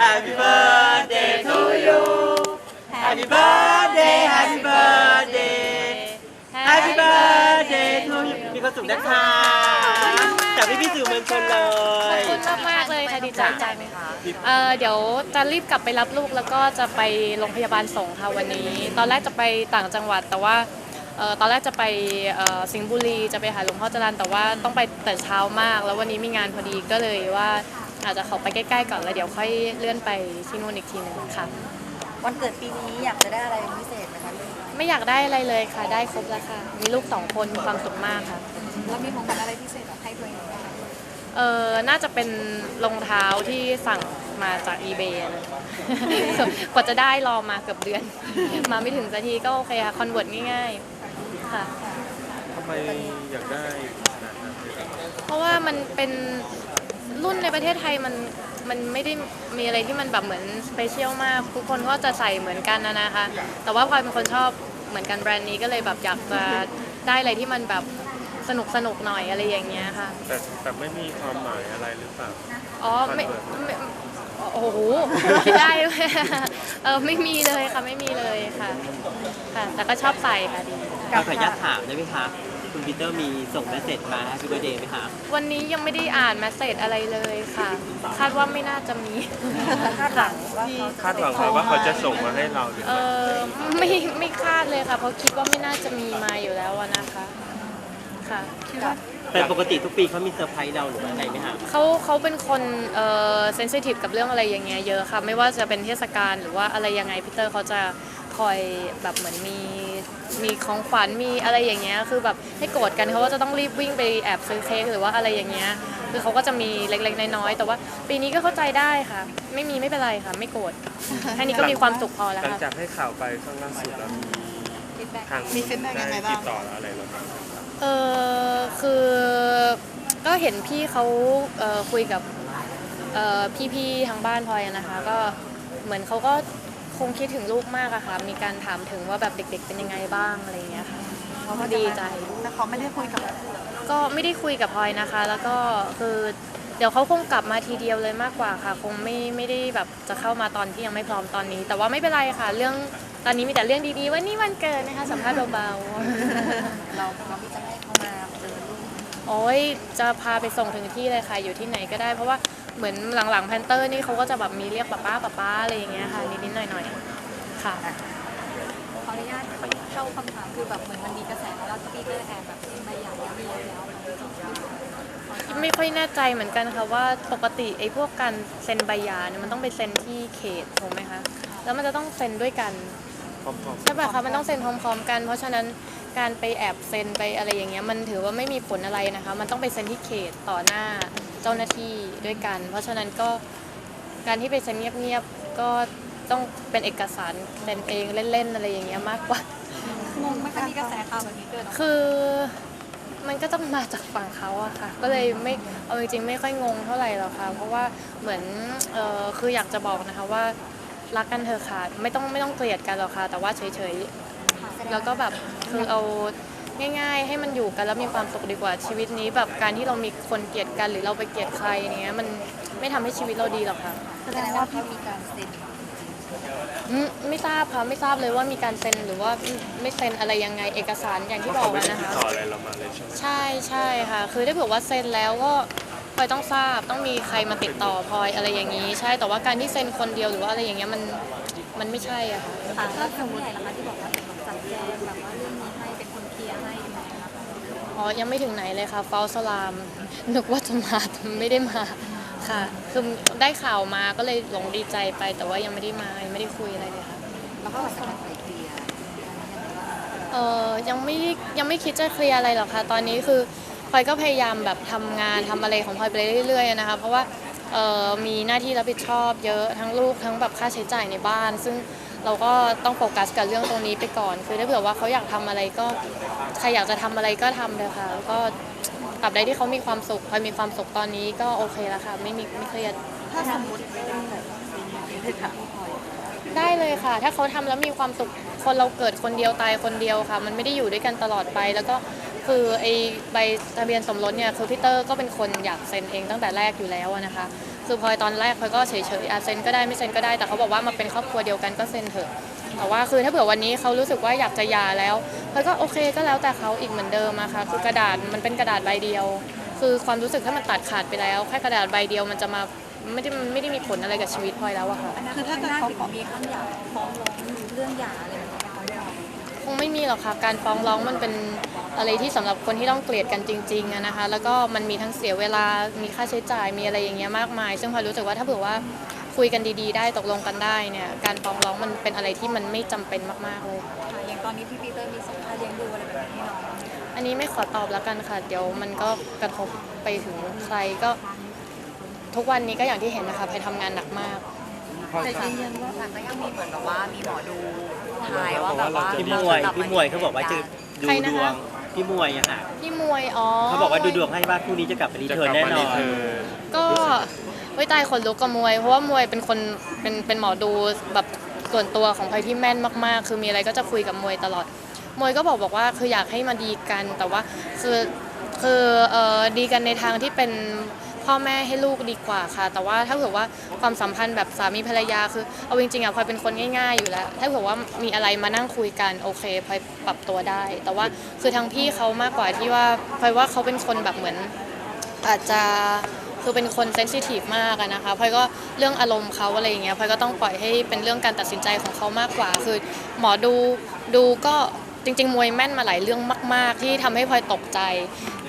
Happy birthday to you Happy birthday Happy birthday Happy birthday to you มีความสุขนะคะจากพี่พี่ๆสื่อมวลชนเลย ขอบคุณมากๆเลยค่ะดีใจใจไหมคะเอ่อเดี๋ยวจะรีบกลับไปรับลูกแล้วก็จะไปโรงพยาบาลส่งค่ะวันนี้ ตอนแรกจะไปต่างจังหวัด แต่ว่าเอ่อตอนแรกจะไปเอ่อสิงห์บุรีจะไปหาหลวงพ่อจรันแต่ว่าต้องไปแต่เช้ามาก แล้ววันนี้มีงานพอดีก็เลยว่า อาจจะขอไปใกล้ๆก่อนแล้วเดี๋ยวค่อยเลื่อนไปที่นู่นอีกทีหนึงค่ะ วันเกิดปีนี้อยากจะได้อะไรเป็นพิเศษไหมคะไม่อยากได้อะไรเลยค่ะ ได้ครบแล้วค่ะ มีลูกสองคนมีความสุขมากค่ะ แล้วมีของขวัญอะไรพิเศษแบบให้ตัวเองไหมคะเออน่าจะเป็นรองเท้าที่สั่งมาจาก eBay นะ กว่าจะได้รอมาเกือบเดือน มาไม่ถึงสักทีก็โอเคค่ะ คอนเวิร์ตง่ายๆ ค่ะ ทำไมอยากได้ขนาดนั้นเพราะว่ามันเป็น รุ่นในประเทศไทยมันมันไม่ได้มีอะไรที่มันแบบเหมือนสเปเชียลมาก ทุกคนก็จะใส่เหมือนกันนะนะคะ แต่ว่าพลอยเป็นคนชอบเหมือนกันแบรนด์นี้ก็เลยแบบอยากจะได้อะไรที่มันแบบสนุกสนุกๆหน่อยอะไรอย่างเงี้ยค่ะ แต่แต่ไม่มีความหมายอะไรหรือเปล่า อ๋อไม่ไม่โอ้โหคิดได้ด้วยเออไม่มีเลยค่ะไม่มีเลยค่ะ ค่ะ แต่ก็ชอบใส่ค่ะดีเราขออนุญาตถามได้ไหมคะ คุณปีเตอร์มีส่งเมสเซจมา Happy birthday ไหมคะวันนี้ยังไม่ได้อ่านแมสเซจอะไรเลยค่ะ คาดว่าไม่น่าจะมีคาดหวังว่าเขาจะคาดหวังไหมว่าเขาจะส่งมาให้เราหรือเอไม่อไม่ไม่คาดเลยค่ะ เพราะคิดว่าไม่น่าจะมีมาอยู่แล้วอะนะคะค่ะแต่ปกติทุกปีเขามีเซอร์ไพรส์เราหรือว่าไงไหมคะเขาเขาเป็นคนเอ่อเซนซิทีฟกับเรื่องอะไรอย่างเงี้ยเยอะค่ะ ไม่ว่าจะเป็นเทศกาลหรือว่าอะไรยังไงพีเตอร์เขาจะค อยแบบเหมือนมีมีของขวัญมีอะไรอย่างเงี้ยคือแบบให้โกรธกันเขาก็จะต้องรีบวิ่งไปแอบซื้อเค้กหรือว่าอะไรอย่างเงี้ยคือเขาก็จะมีเล็กๆน้อยๆแต่ว่าปีนี้ก็เข้าใจได้ค่ะ ไม่มีไม่เป็นไรค่ะ ไม่โกรธแค่นี้ก็มีความสุขพอแล้วหลังค่ะจากให้ข่าวไปครั้งล่าสุดแล้วมีทางมีฟีดแบ็กยังไงได้บ้าติงดต่ออะไรเราบ้างเออคือก็เห็นพี่เขาเอ่อคุยกับเอ่อพี่ๆทางบ้านพลอยอะนะคะ ก็เหมือนเขาก็ คงคิดถึงลูกมากอะค่ะ มีการถามถึงว่าแบบเด็ก ๆ เป็นยังไงบ้างอะไรอย่างเงี้ยค่ะเขาก็ดีใจ แต่เขาไม่ได้คุยกับก็ไม่ได้คุยกับพลอยนะคะ แล้วก็คือเดี๋ยวเขาคงกลับมาทีเดียวเลยมากกว่าค่ะ คงไม่ไม่ได้แบบจะเข้ามาตอนที่ยังไม่พร้อมตอนนี้ แต่ว่าไม่เป็นไรค่ะ เรื่องตอนนี้มีแต่เรื่องดีๆว่านี่วันเกิดนะคะสัมภาษณ์เบาๆเราเราที่จะให้เขามาเจอลูกโอ้ยจะพาไปส่งถึงที่เลยค่ะ อยู่ที่ไหนก็ได้เพราะว่า เหมือนหลังๆแพนเตอร์นี่เขาก็จะแบบมีเรียกป้าป้าป้าป้าอะไรอย่างเงี้ยค่ะนิดๆหน่อยๆค่ะ ขออนุญาตเข้าคำถามคือแบบเหมือนมันมีกระแสแล้วที่ปีเตอร์แอบแบบใบหย่าแล้วมีแล้วไม่ค่อยแน่ใจเหมือนกันค่ะว่าปกติไอ้พวกการเซ็นใบหย่าเนี่ยมันต้องไปเซ็นที่เขตถูกไหมคะแล้วมันจะต้องเซ็นด้วยกันพร้อมใช่ป่ะคะมันต้องเซ็นพร้อมๆกัน เพราะฉะนั้นการไปแอบเซ็นไปอะไรอย่างเงี้ยมันถือว่าไม่มีผลอะไรนะคะ มันต้องไปเซ็นที่เขตต่อหน้า เจ้าหน้าที่ด้วยกัน เพราะฉะนั้นก็การที่ไปเซ็นเงียบๆก็ต้องเป็นเอกสารเซ็นเองเล่นๆอะไรอย่างเงี้ยมากกว่า งงไหม่ค่มีกระแสข่าวแบบนี้เกิดออกมาคือมันก็ต้องมาจากฝั่งเขาอะค่ะ ก็เลยไม่เอาจริงๆไม่ค่อยงงเท่าไหร่หรอกค่ะ เพราะว่าเหมือนเออคืออยากจะบอกนะคะว่ารักกันเถอะค่ะไม่ต้องไม่ต้องเกลียดกันหรอกค่ะ แต่ว่าเฉยๆ แล้วก็แบบคือเอา ง่าย ๆ ให้มันอยู่กันแล้วมีความสุขดีกว่าชีวิตนี้ แบบการที่เรามีคนเกลียดกันหรือเราไปเกลียดใครอย่างเงี้ยมันไม่ทำให้ชีวิตเราดีหรอกค่ะแสดงว่าพี่มีการเซ็นอืมไม่ทราบค่ะไม่ทราบเลยว่ามีการเซ็นหรือว่าไม่เซ็นอะไรยังไงเอกสารอย่างที่ๆบอเขากไม่อะได้นะติดคะ ต่ออะไรเรามาเลยใช่ไหมใช่ใช่ค่ะ คือถ้าเผื่อว่าเซ็นแล้วก็พลอยต้องทราบต้องมีใครมาติดต่อพลอยอะไรอย่างนี้ ใช่แต่ว่าการที่เซ็นคนเดียวหรือว่าอะไรอย่างเงี้ยมันมันไม่ใช่อะค่ะค่ะแล้วทางผู้ใหญ่ล่ะคะที่บอกว่าเป็นแบบจัดแจงแบบว่า อ๋อ ยังไม่ถึงไหนเลยค่ะฟอลสลาม นึกว่าจะมาแต่ไม่ได้มาค่ะ คือได้ข่าวมาก็เลยหลงดีใจไป แต่ว่ายังไม่ได้มา ยังไม่ได้คุยอะไรเลยค่ะ แล้วก็หลังจากนั้นไปเคลียร์เออยังไม่ยังไม่คิดจะเคลียร์อะไรหรอกค่ะ ตอนนี้คือพลอยก็พยายามแบบทำงานทำอะไรของพลอยไปเรื่อยๆนะคะ เพราะว่าเออมีหน้าที่รับผิดชอบเยอะทั้งลูกทั้งแบบค่าใช้จ่ายในบ้าน ซึ่ง เราก็ต้องโฟกัสกับเรื่องตรงนี้ไปก่อน คือถ้าเผื่อว่าเขาอยากทำอะไรก็ใครอยากจะทำอะไรก็ทำเลยค่ะแล้วก็ตราบใดที่เขามีความสุขพลอยมีความสุขตอนนี้ก็โอเคแล้วค่ะ ไม่มีไม่เครียดถ้าสมมติไม่ได้แบบได้ถามพลอยได้เลยค่ะ ถ้าเขาทำแล้วมีความสุขคนเราเกิดคนเดียวตายคนเดียวค่ะ มันไม่ได้อยู่ด้วยกันตลอดไป แล้วก็คือไอ้ใบทะเบียนสมรสเนี่ยคือพี่เตอร์ก็เป็นคนอยากเซ็นเองตั้งแต่แรกอยู่แล้วอะนะคะ คคือพลอยตอนแรกพลอยก็เฉยๆอะเซ็นก็ได้ไม่เซ็นก็ได้แต่เขาบอกว่ามาเป็นครอบครัวเดียวกันก็เซ็นเถอะแต่ว่าคือถ้าเผื่อวันนี้เขารู้สึกว่าอยากจะหย่าแล้วพลอยก็โอเคก็แล้วแต่เขาอีกเหมือนเดิมอะค่ะคือกระดาษมันเป็นกระดาษใบเดียว คือความรู้สึกถ้ามันตัดขาดไปแล้วแค่กระดาษใบเดียวมันจะมาไม่ได้ไม่ได้มีผลอะไรกับชีวิตพลอยแล้วอะค่ะ คือถ้าเกิดเขาขอมีคำหย่าฟ้องร้องเรื่องหย่าอะไร งไม่มีหรอกค่ะการฟ้องร้องมันเป็นอะไรที่สำหรับคนที่ต้องเกลียดกันจริงๆอะนะคะ แล้วก็มันมีทั้งเสียเวลามีค่าใช้จ่ายมีอะไรอย่างเงี้ยมากมาย ซึ่งพลอยรู้สึกว่าถ้าเผื่อว่าคุยกันดีๆ ได้ตกลงกันได้เนี่ยการฟ้องร้องมันเป็นอะไรที่มันไม่จำเป็นมากๆเลยค่ะอย่างตอนนี้พี่ปีเตอร์มีส่งค่าเลี้ยงดูอะไรแบบนี้ให้น้องอันนี้ไม่ขอตอบแล้วกันค่ะ เดี๋ยวมันก็กระทบไปถึงใครก็ ทุกวันนี้ก็อย่างที่เห็นนะคะพลอยทำงานหนักมากแต่ยืนยันว่าค่ะก็ยังมีเหมือนแบบว่ามีหมอดู ทายว่าแบบว่าพี่มวย พี่มวยเขาบอกว่าจะดูใครนะดวคะ ง พี่มวยอะค่ะพี่มวยอ๋อเขาบอกว่าดูดวงให้ว่าคู่นี้จะกลับไปรีจะเทิร์กนลับแน่มานรีอนเทิร์น ก็ไว้ยตายคนลุกกับมวย เพราะว่ามวยเป็นคนเป็นเป็นหมอดูแบบส่วนตัวของพลอยที่แม่นมากๆ คือมีอะไรก็จะคุยกับมวยตลอด มวยก็บอกบอกว่าคืออยากให้มาดีกันแต่ว่าคือคือเอ่อดีกันในทางที่เป็น พ่อแม่ให้ลูกดีกว่าค่ะ แต่ว่าถ้าเผื่อว่าความสัมพันธ์แบบสามีภรรยาคือเอาจริงๆอะพลอยเป็นคนง่าย ๆ อยู่แล้ว ถ้าเผื่อว่ามีอะไรมานั่งคุยกันโอเคพลอยปรับตัวได้ แต่ว่าคือทางพี่เขามากกว่าที่ว่าพลอยว่าเขาเป็นคนแบบเหมือน อาจจะคือเป็นคนเซนซิทีฟมากอะนะคะพลอยก็เรื่องอารมณ์เขาอะไรอย่างเงี้ยพลอยก็ต้องปล่อยให้เป็นเรื่องการตัดสินใจของเขามากกว่า คือหมอดูดูก็จริง ๆ มวยแม่นมาหลายเรื่องมาก ๆ ที่ทำให้พลอยตกใจ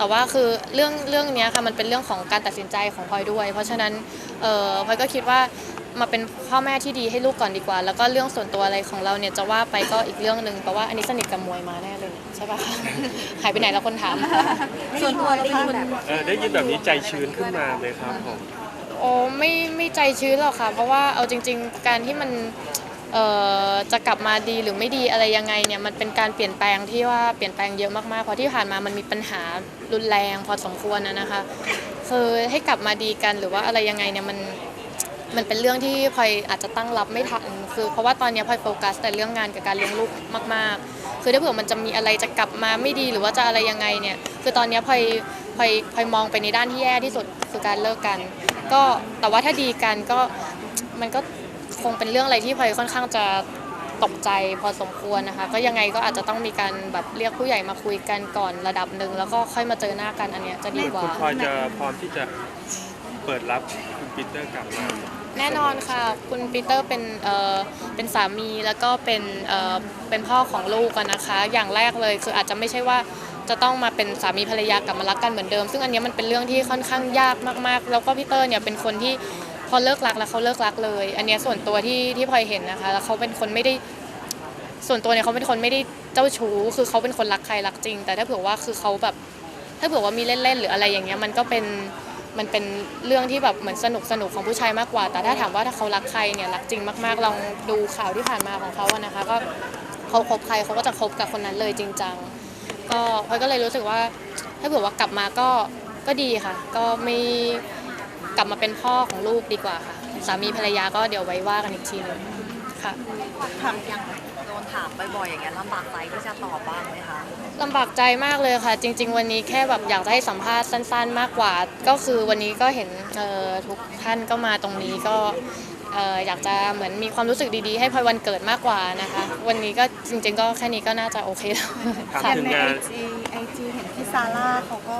แต่ว่าคือเรื่องเรื่องเนี้ยค่ะมันเป็นเรื่องของการตัดสินใจของพลอยด้วย เพราะฉะนั้นเออพลอยก็คิดว่ามาเป็นพ่อแม่ที่ดีให้ลูกก่อนดีกว่า แล้วก็เรื่องส่วนตัวอะไรของเราเนี่ยจะว่าไปก็อีกเรื่องหนึ่งเพราะว่าอันนี้สนิทกับมวยมาแน่เลยเนี่ยใช่ปะหายไปไหนแล้วคนถาม ส่วนตัวได้ยินแบบเออได้ยินแบบนี้ใจชื้นขึ้นมาเลยครับผมโอ้ไม่ไม่ใจชื้นหรอกค่ะ เพราะว่าเอาจริง ๆ การที่มันเอ่อ จะกลับมาดีหรือไม่ดีอะไรยังไงเนี่ยมันเป็นการเปลี่ยนแปลงที่ว่าเปลี่ยนแปลงเยอะมากๆเพราะที่ผ่านมามันมีปัญหารุนแรงพอสมควรนะนะคะคือให้กลับมาดีกันหรือว่าอะไรยังไงเนี่ยมันมันเป็นเรื่องที่พลอยอาจจะตั้งรับไม่ทันคือเพราะว่าตอนนี้พลอยโฟกัสแต่เรื่องงานกับการเลี้ยงลูกมาก ๆ คือถ้าเผื่อมันจะมีอะไรจะกลับมาไม่ดีหรือว่าจะอะไรยังไงเนี่ยคือตอนนี้พลอยพลอยพลอยมองไปในด้านที่แย่ที่สุดคือการเลิกกัน ก็แต่ว่าถ้าดีกันก็มันก็ คงเป็นเรื่องอะไรที่พลอยค่อนข้างจะตกใจพอสมควรนะคะ ก็ยังไงก็อาจจะต้องมีการแบบเรียกผู้ใหญ่มาคุยกันก่อนระดับหนึ่งแล้วก็ค่อยมาเจอหน้ากันอันเนี้ยจะดีกว่า คุณพลอยจะพร้อมที่จะเปิดรับคุณปีเตอร์กลับมาแน่นอนค่ะ คุณปีเตอร์เป็นเอ่อเป็นสามีแล้วก็เป็นเอ่อเป็นพ่อของลูกกันนะคะ อย่างแรกเลยคืออาจจะไม่ใช่ว่าจะต้องมาเป็นสามีภรรยากลับมารักกันเหมือนเดิม ซึ่งอันเนี้ยมันเป็นเรื่องที่ค่อนข้างยากมากๆ แล้วก็พีเตอร์เนี่ยเป็นคนที่ พอเลิกรักแล้วเขาเลิกรักเลย อันเนี้ยส่วนตัวที่ที่พลอยเห็นนะคะ แล้วเขาเป็นคนไม่ได้ส่วนตัวเนี่ยเขาเป็นคนไม่ได้เจ้าชู้ คือเขาเป็นคนรักใครรักจริง แต่ถ้าเผื่อว่าคือเขาแบบ ถ้าเผื่อว่ามีเล่นๆหรืออะไรอย่างเงี้ยมันก็เป็นมันเป็นเรื่องที่แบบเหมือนสนุกสนุกของผู้ชายมากกว่า แต่ถ้าถามว่าถ้าเขารักใครเนี่ยรักจริงมากๆลองดูข่าวที่ผ่านมาของเขาอะนะคะก็เขาคบใครเขาก็จะคบกับคนนั้นเลยจริงจังก็พลอยก็เลยรู้สึกว่า ถ้าเผื่อว่ากลับมาก็ก็ดีค่ะ ก็ไม่ ลับมาเป็นพ่อของลูกดีกว่าค่ะ สามีภรรยาก็เดี๋ยวไว้ว่ากันอีกทีหนึงค่ะ ถามอย่างโดนถามบ่อยๆอย่างเงี้ยลำบากใจที่จะตอบบ้างไหมคะ ลำบากใจมากเลยค่ะ จริง ๆ วันนี้แค่แบบอยากจะให้สัมภาษณ์สั้น ๆ มากกว่า ก็คือวันนี้ก็เห็นเอ่อทุกท่านก็มาตรงนี้ก็เอ่ออยากจะเหมือนมีความรู้สึกดีๆ ให้พลอยวันเกิดมากกว่านะคะ วันนี้ก็จริง ๆ ก็แค่นี้ก็น่าจะโอเคแล้วถามค่ะ ถึงในงาไอนจีไอจีเห็นพี่ซาร่าเขาก็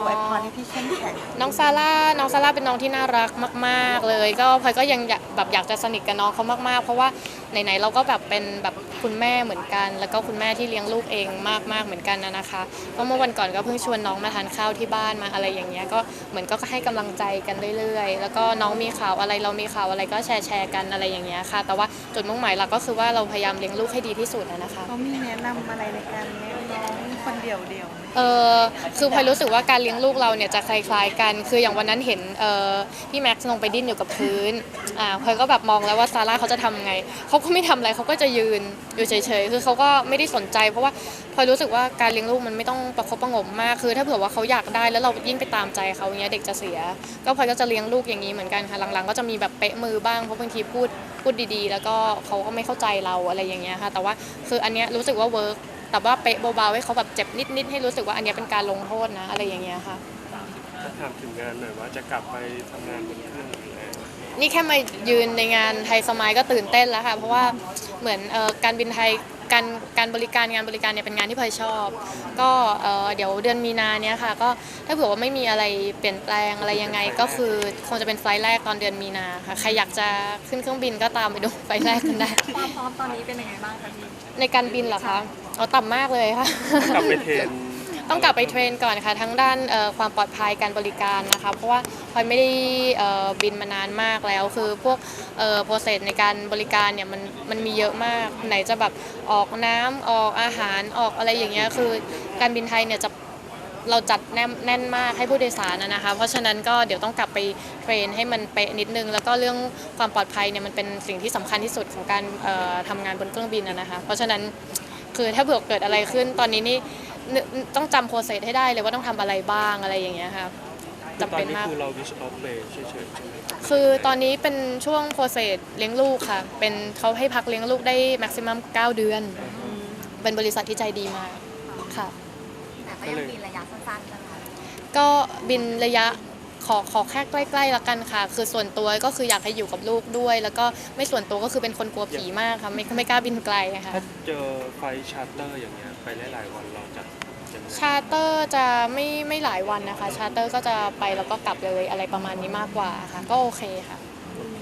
อวยพรให้พี่เข้มแข็งน้องซาร่า น้องซาร่าเป็นน้องที่น่ารักมาก ๆ เลย ก็พลอยก็ยังอยากแบบอยากจะสนิทกับน้องเขามากๆ เพราะว่าไหนๆเราก็แบบเป็นแบบคุณแม่เหมือนกัน แล้วก็คุณแม่ที่เลี้ยงลูกเองมากๆเหมือนกันนะนะคะก็เมื่อวันก่อนก็เพิ่งชวนน้องมาทานข้าวที่บ้านมาอะไรอย่างเงี้ยก็เหมือนก็ให้กำลังใจกันเรื่อยๆ แล้วก็น้องมีข่าวอะไรเรามีข่าวอะไรก็แชร์แชร์กันอะไรอย่างเงี้ยค่ะ แต่ว่าจุดมุ่งหมายหลักก็คือว่าเราพยายามเลี้ยงลูกให้ดีที่สุดนะนะคะเขามีแนะนำอะไรในการเลี้ยงน้องคนเดียวเดียวๆไหมเออคือพลอยรู้สึกว่าการเลี้ยงลูกเราเนี่ยจะคล้าย ๆ กัน คืออย่างวันนั้นเห็นเออพี่แม็กซ์ลงไปดิ้นอยู่กับพื้นอ่าพลอยก็แบบมองแล้วว่าซาร่าเขาจะทำไงเขาาก็ไม่ทำอะไรเขาก็จะยืนอยู่เฉยๆคือเขาก็ไม่ได้สนใจ เพราะว่าพลอยรู้สึกว่าการเลี้ยงลูกมันไม่ต้องประคบประงมมากคือ ถ้าเผื่อว่าเขาอยากได้แล้วเรายิ่งไปตามใจเขาอย่างเงี้ยเด็กจะเสีย ก็พลอยก็จะเลี้ยงลูกอย่างนี้เหมือนกันค่ะหลังๆ ก็จะมีแบบเปะมือบ้างเพราะบางทีพูดพูดดีๆ แล้วก็เขาก็ไม่เข้าใจเราอะไรอย่างเงี้ยค่ะแต่ว่าคืออันเนี้ยรู้สึกว่าเวิร์กแต่ว่าเปะเบาๆให้เขาแบบเจ็บนิดๆให้รู้สึกว่าอันเนี้ยเป็นการลงโทษนะอะไรอย่างเงี้ยค่ะถามถึงงานหน่อยว่าจะกลับไปทำงานบนเครื่อง นี่แค่มายืนในงานไทยสมายก็ตื่นเต้นแล้วค่ะ เพราะว่าเหมือนเอ่อการบินไทยการการบริการงานบริการเนี่ยเป็นงานที่พลอยชอบ ก็เอ่อเดี๋ยวเดือนมีนาเนี่ยค่ะ ก็ถ้าเผื่อว่าไม่มีอะไรเปลี่ยนแปลงอะไรยังไง ก็คือคงจะเป็นไฟล์แรกตอนเดือนมีนาค่ะใครอยากจะขึ้นเครื่องบินก็ตามไปดูไฟล์แรกกันได้ความพร้อมตอนนี้เป็นยังไงบ้างคะพี่ในการบินเหรอคะเอาต่ำมากเลยค่ะกลับไปเทรน ต้องกลับไปเทรนก่อนค่ะ ทั้งด้านความปลอดภัยการบริการนะคะ เพราะว่าพลอยไม่ได้บินมานานมากแล้ว คือพวกโปรเซสในการบริการเนี่ยมันมันมีเยอะมากไหนจะแบบออกน้ำออกอาหารออกอะไรอย่างเงี้ยคือการบินไทยเนี่ยจะเราจัดแน่นแนมากให้ผู้โดยสารนะนะคะ เพราะฉะนั้นก็เดี๋ยวต้องกลับไปเทรนให้มันเป๊ะนิดนึง แล้วก็เรื่องความปลอดภัยเนี่ยมันเป็นสิ่งที่สำคัญที่สุดของการเอ่อทำงานบนเครื่องบินนะคะ เพราะฉะนั้นคือถ้าเผื่อเกิดอะไรขึ้นตอนนี้นี่ ต้องจำโปรเซสให้ได้เลยว่าต้องทำอะไรบ้างอะไรอย่างเงี้ยค่ะคือตจำอนเป็นนี้มากคือเราวิชออฟเบย์เฉยๆใช่ไหมคือตอนนี้เป็นช่วงโปรเซสเลี้ยงลูกค่ะ เป็นเขาให้พักเลี้ยงลูกได้แม็กซิมัม9เดือน เป็นบริษัทที่ใจดีมากค่ะแต่ก็ยังมีระยะสั้นๆนะคะก็บินระยะ ขอขอแค่ใกล้ๆละกันค่ะ คือส่วนตัวก็คืออยากให้อยู่กับลูกด้วย แล้วก็ไม่ส่วนตัวก็คือเป็นคนกลัวผีมากค่ะไม่ไม่กล้าบินไกลอะค่ะ ถ้าเจอไฟชาร์เตอร์อย่างเงี้ยไปหลายๆวันเราจะยังไงชาร์เตอร์จะไม่ไม่หลายวันนะคะ ชาร์เตอร์ก็จะไปแล้วก็กลับเลยอะไรประมาณนี้มากกว่าค่ะ ก็โอเคค่ะ